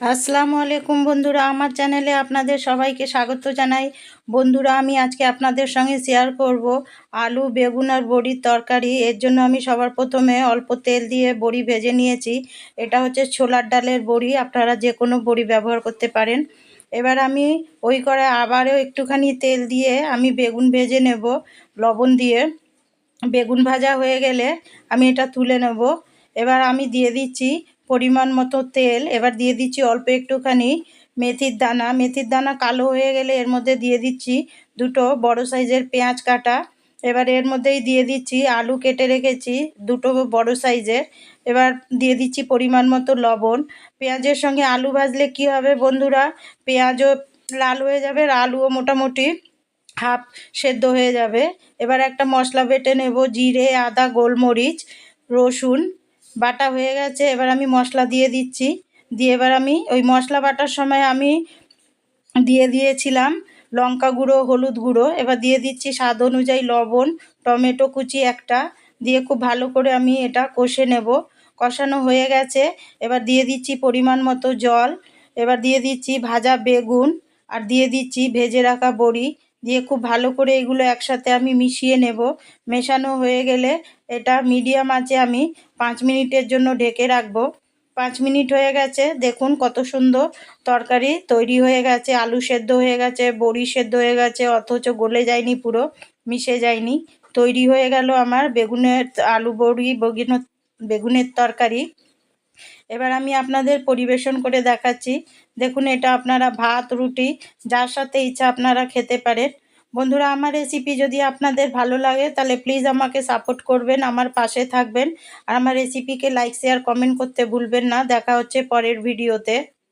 আসসালামু আলাইকুম বন্ধুরা, আমার চ্যানেলে আপনাদের সবাইকে স্বাগত জানাই। বন্ধুরা, আমি আজকে আপনাদের সঙ্গে শেয়ার করব আলু, বেগুন আর বড়ির তরকারি। এর জন্য আমি সবার প্রথমে অল্প তেল দিয়ে বড়ি ভেজে নিয়েছি। এটা হচ্ছে ছোলার ডালের বড়ি, আপনারা যে কোনো বড়ি ব্যবহার করতে পারেন। এবার আমি ওই করে আবারও একটুখানি তেল দিয়ে আমি বেগুন ভেজে নেব, লবণ দিয়ে। বেগুন ভাজা হয়ে গেলে আমি এটা তুলে নেব। এবার আমি দিয়ে দিচ্ছি পরিমাণ মতো তেল। এবার দিয়ে দিচ্ছি অল্প একটুখানি মেথির দানা। মেথির দানা কালো হয়ে গেলে এর মধ্যে দিয়ে দিচ্ছি দুটো বড় সাইজের পেঁয়াজ কাটা। এবার এর মধ্যেই দিয়ে দিচ্ছি আলু কেটে রেখেছি দুটো বড় সাইজের। এবার দিয়ে দিচ্ছি পরিমাণ মতো লবণ। পেঁয়াজের সঙ্গে আলু ভাজলে কি হবে বন্ধুরা? পেঁয়াজও লাল হয়ে যাবে আর আলুও মোটামুটি হাফ সেদ্ধ হয়ে যাবে। এবার একটা মশলা বেটে নেব, জিরে, আদা, গোলমরিচ, রসুন। বাটা হয়ে গেছে, এবার আমি মশলা দিয়ে দিচ্ছি। দিয়ে এবার আমি ওই মশলা বাটার সময় আমি দিয়ে দিয়েছিলাম লঙ্কা গুঁড়ো, হলুদ গুঁড়ো। এবার দিয়ে দিচ্ছি স্বাদ অনুযায়ী লবণ, টমেটো কুচি একটা। দিয়ে খুব ভালো করে আমি এটা কষে নেব। কষানো হয়ে গেছে। এবার দিয়ে দিচ্ছি পরিমাণ মতো জল। এবার দিয়ে দিচ্ছি ভাজা বেগুন। আর দিয়ে দিচ্ছি ভেজে রাখা বড়ি। দিয়ে খুব ভালো করে এগুলো একসাথে আমি মিশিয়ে নেব। মেশানো হয়ে গেলে এটা মিডিয়াম আঁচে আমি পাঁচ মিনিটের জন্য ঢেকে রাখব। পাঁচ মিনিট হয়ে গেছে, দেখুন কত সুন্দর তরকারি তৈরি হয়ে গেছে, আলু সেদ্ধ হয়ে গেছে, বড়ি সেদ্ধ হয়ে গেছে, অথচ গলে যায়নি পুরো, মিশে যায়নি। তৈরি হয়ে গেল আমার বেগুনের আলু বড়ি, বেগুনের বেগুনের তরকারি। এবার আমি আপনাদের পরিবেশন করে দেখাচ্ছি। দেখুন, এটা আপনারা ভাত, রুটি, যার সাথে ইচ্ছা আপনারা খেতে পারেন। বন্ধুরা, আমার রেসিপি যদি আপনাদের ভালো লাগে, তাহলে প্লিজ আমাকে সাপোর্ট করবেন, আমার পাশে থাকবেন। আর আমার রেসিপিকে লাইক শেয়ার কমেন্ট করতে ভুলবেন না। দেখা হচ্ছে পরের ভিডিওতে